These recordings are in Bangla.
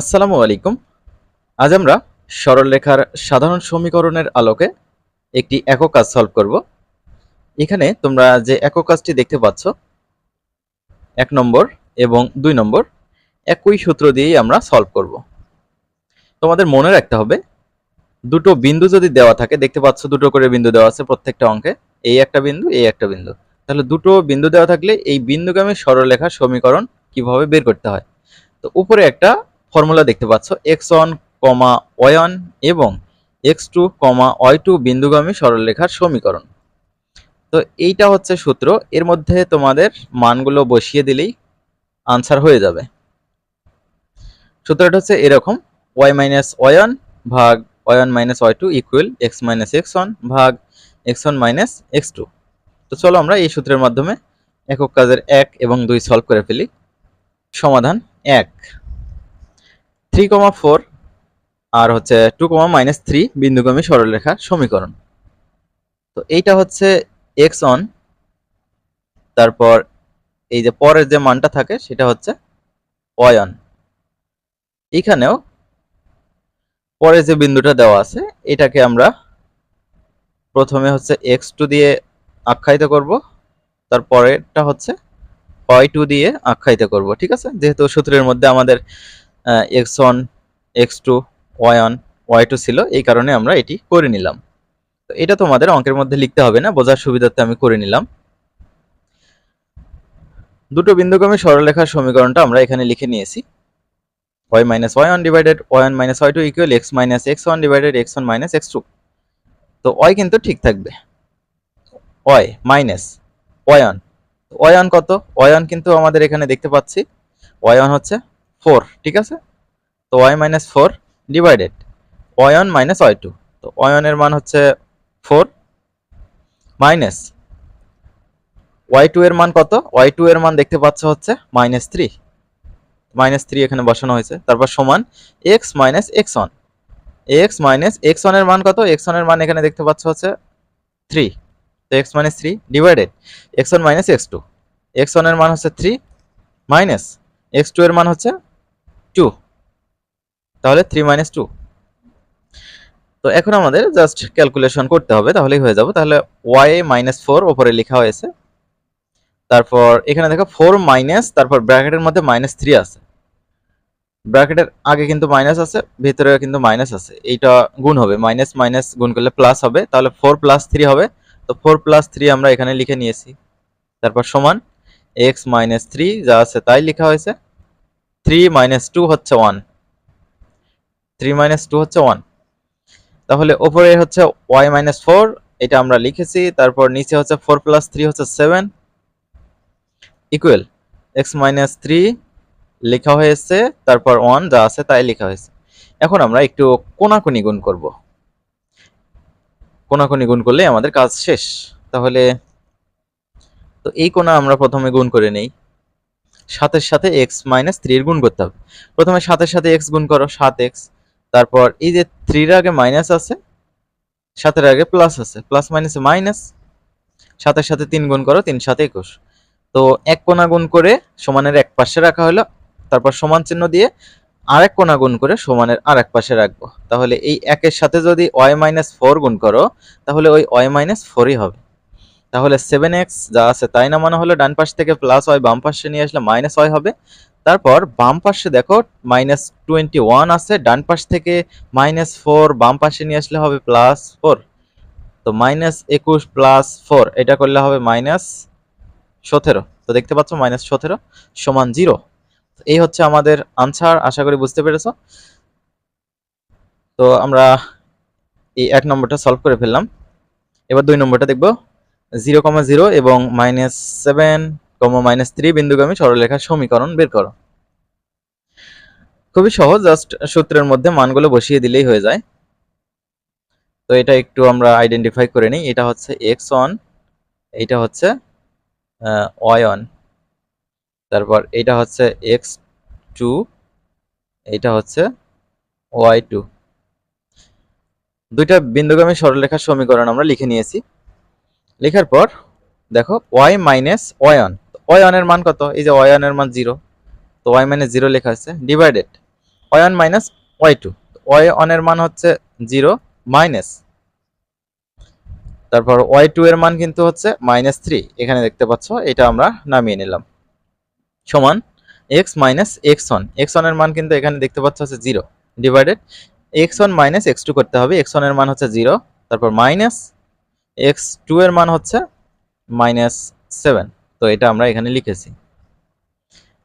আসসালামু আলাইকুম। আজ আমরা সরলরেখার সাধারণ সমীকরণের আলোকে একটি একক কাজ সলভ করব। এখানে তোমরা যে একক কাজটি দেখতে পাচ্ছ, এক নম্বর এবং দুই নম্বর একই সূত্র দিয়েই আমরা সলভ করব। তোমাদের মনে রাখতে হবে, দুটো বিন্দু যদি দেওয়া থাকে, দেখতে পাচ্ছ দুটো করে বিন্দু দেওয়া আছে প্রত্যেকটা অঙ্কে, এই একটা বিন্দু, এই একটা বিন্দু। তাহলে দুটো বিন্দু দেওয়া থাকলে এই বিন্দুগামী সরলরেখার সমীকরণ কীভাবে বের করতে হয়? তো উপরে একটা ফর্মুলা দেখতে পাচ্ছ এক্স ওয়ান কমা ওয়ান এবং x two comma y two বিন্দুগামী সরলরেখার সমীকরণ। তো এইটা হচ্ছে সূত্র, এর মধ্যে তোমাদের মানগুলো বসিয়ে দিলেই আনসার হয়ে যাবে। সূত্রটা হচ্ছে এরকম ওয়াই মাইনাস ওয়ান ভাগ one minus y two equal x minus x one ভাগ x one minus x two তো চলো আমরা এই সূত্রের মাধ্যমে একক কাজের এক এবং দুই সলভ করে ফেলি। সমাধান এক। থ্রি কমা ফোর আর হচ্ছে টু কমা মাইনাস থ্রি বিন্দুগামী সরলরেখা সমীকরণ। তো এইটা হচ্ছে এক্স অন, তারপর এই যে পরের যে মানটা থাকে সেটা হচ্ছে অয়ন এখানেও পরে যে বিন্দুটা দেওয়া আছে, এটাকে আমরা প্রথমে হচ্ছে এক্স টু দিয়ে আখ্যায়িত করব, তারপরেরটা হচ্ছে ওয়াই টু দিয়ে আখ্যায়িত করব, ঠিক আছে? যেহেতু সূত্রের মধ্যে আমাদের x one, x two, y one, y two ছিল, এই কারণে আমরা এটি করে নিলাম। তো এটা তোমাদের অঙ্কের মধ্যে লিখতে হবে না, বোঝার সুবিধার্থে আমি করে নিলাম। দুটো বিন্দুগামী সরলরেখার সমীকরণটা আমরা এখানে লিখে নিয়েছি। y minus y two equal x minus x one divided x one minus x two. তো y কিন্তু ঠিক থাকবে। y one. ওয়াই ওয়ান কত? ওয়াই ওয়ান কিন্তু আমাদের এখানে দেখতে পাচ্ছি। ওয়ান হচ্ছে ফোর ঠিক আছে? তো y minus four divided y one minus y two তো ওয়াই ওয়ানের মান হচ্ছে ফোর মাইনাস ওয়াই টু এর মান কত? ওয়াই টু এর মান দেখতে পাচ্ছ হচ্ছে মাইনাস থ্রি মাইনাস থ্রি এখানে বসানো হয়েছে, তারপর সমান x minus x one x minus x ওয়ানের মান কত? এক্স ওয়ানের মান এখানে দেখতে পাচ্ছ হচ্ছে থ্রি তো x minus three divided x one minus x two x ওয়ানের মান হচ্ছে থ্রি মাইনাস এক্স টু এর মান হচ্ছে টু তাহলে থ্রি মাইনাস টু তো এখন আমাদের জাস্ট ক্যালকুলেশন করতে হবে, তাহলেই হয়ে যাবে। তাহলে ওয়াই মাইনাস ফোর ওপরে লেখা হয়েছে। তারপর এখানে দেখো ফোর মাইনাস তারপর ব্র্যাকেটের মধ্যে মাইনাস থ্রি আছে। ব্র্যাকেটের আগে কিন্তু মাইনাস আছে ভেতরে কিন্তু মাইনাস আছে। এইটা গুণ হবে। মাইনাস মাইনাস গুণ করলে প্লাস হবে। তাহলে ফোর প্লাস থ্রি হবে। তো ফোর প্লাস থ্রি আমরা এখানে লিখে নিয়েছি। তারপর সমান এক্স মাইনাস থ্রি যা আছে তাই লেখা হয়েছে। থ্রি মাইনাস টু হচ্ছে ওয়ান থ্রি মাইনাস টু হচ্ছে ওয়ান তাহলে ওপরে হচ্ছে ওয়াই মাইনাস ফোর এটা আমরা লিখেছি, তারপর নিচে হচ্ছে ফোর প্লাস থ্রি হচ্ছে seven equal x minus three লেখা হয়েছে, তারপর ওয়ান যা আছে তাই লেখা হয়েছে। এখন আমরা একটু কোনাকুনি গুণ করব। কোনাকুনি গুণ করলে আমাদের কাজ শেষ। তাহলে, তো এই কোনা আমরা প্রথমে গুণ করে নেই। সাতের সাথে এক্স মাইনাস থ্রির গুণ করতে হবে। প্রথমে সাতের সাথে এক্স গুণ করো, সাত এক্স তারপর এই যে থ্রির আগে মাইনাস আছে, সাতের আগে প্লাস আছে প্লাস মাইনাসে মাইনাস সাতের সাথে তিন গুণ করো, তিন সাথে একুশ। তো এক কোনা গুণ করে সমানের এক পাশে রাখা হলো, তারপর সমান চিহ্ন দিয়ে আরেক কোনা গুণ করে সমানের আর এক পাশে রাখব। তাহলে এই একের সাথে যদি ওয়াই মাইনাস ফোর গুণ করো, তাহলে ওই ওয়াই মাইনাস ফোরই হবে। তাহলে সেভেন এক্স যা আছে তাই না নামানো হলো ডান পাশ থেকে প্লাস ওয়াই বাম পাশে নিয়ে আসলে মাইনাস ওয়াই হবে। তারপর বাম পাশে দেখো মাইনাস টোয়েন্টি ওয়ান আছে, ডান পাশ থেকে মাইনাস ফোর বাম পাশে নিয়ে আসলে হবে প্লাস ফোর তো মাইনাস একুশ প্লাস ফোর এটা করলে হবে মাইনাস সতেরো। তো দেখতে পাচ্ছ মাইনাস সতেরো সমান জিরো এই হচ্ছে আমাদের আনসার আশা করি বুঝতে পেরেছ। তো আমরা এই এক নম্বরটা সলভ করে ফেললাম। এবার দুই নম্বরটা দেখব। জিরো কমা জিরো এবং minus seven comma minus three বিন্দুগামী সরলরেখার সমীকরণ বের করো। খুবই সহজ, জাস্ট সূত্রের মধ্যে মানগুলো বসিয়ে দিলেই হয়ে যায়। তো এটা একটু আমরা আইডেন্টিফাই করে নিই। এটা হচ্ছে এক্স ওয়ান এইটা হচ্ছে ওয়াই ওয়ান তারপর এটা হচ্ছে এক্স টু এইটা হচ্ছে ওয়াই টু দুইটা বিন্দুগামী সরলরেখার সমীকরণ আমরা লিখে নিয়েছি। লেখার পর, দেখো ওয়াই মাইনাস ওয়ান ওয়ানের মান কত? এই যে ওয়ানের মান জিরো তো ওয়াই মাইনাস জিরো লেখা আছে divided one minus y two y ওয়ানের মান হচ্ছে জিরো মাইনাস তারপর ওয়াই টু এর মান কিন্তু হচ্ছে মাইনাস থ্রি এখানে দেখতে পাচ্ছ, এটা আমরা নামিয়ে নিলাম। সমান x minus x one x ওয়ানের মান কিন্তু এখানে দেখতে পাচ্ছ হচ্ছে zero divided x one minus x two করতে হবে। এক্স ওয়ানের মান হচ্ছে জিরো তারপর মাইনাস এক্স টু এর মান হচ্ছে মাইনাস সেভেন তো এটা আমরা এখানে লিখেছি।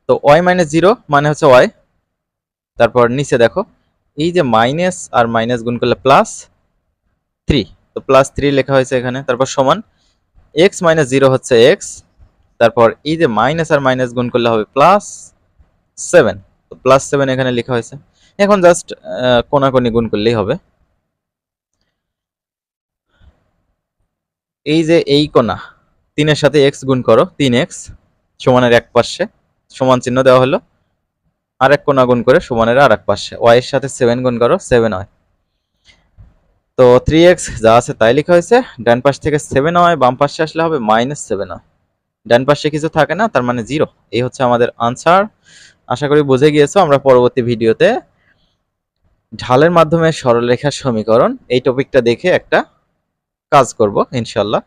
তো ওয়াই মাইনাস জিরো মানে হচ্ছে ওয়াই তারপর নিচে দেখো, এই যে মাইনাস আর মাইনাস গুণ করলে প্লাস থ্রি তো প্লাস থ্রি লেখা হয়েছে এখানে। তারপর সমান এক্স মাইনাস জিরো হচ্ছে এক্স তারপর এই যে মাইনাস আর মাইনাস গুণ করলে হবে প্লাস সেভেন তো প্লাস সেভেন এখানে লেখা হয়েছে। এখন জাস্ট কোনাকুনি গুণ করলেই হবে। এই যে এই কোনা তিনের সাথে এক্স গুণ করো, তিন এক্স সমানের এক পাশে, সমান চিহ্ন দেওয়া হলো। আর এক কোনা গুণ করে সমানের আর এক পাশে ওয়াই এর সাথে সেভেন গুণ করো সেভেন হয় তো থ্রি এক্স যা আছে তাই লেখা হয়েছে, ডান পাশ থেকে সেভেন হয় বাম পাশে আসলে হবে মাইনাস সেভেন হয় ডান পাশে কিছু থাকে না, তার মানে জিরো এই হচ্ছে আমাদের আনসার আশা করি বুঝে গিয়েছো, আমরা পরবর্তী ভিডিওতে ঢালের মাধ্যমে সরলরেখার সমীকরণ, এই টপিকটা দেখে একটা কাজ করব ইনশাল্লাহ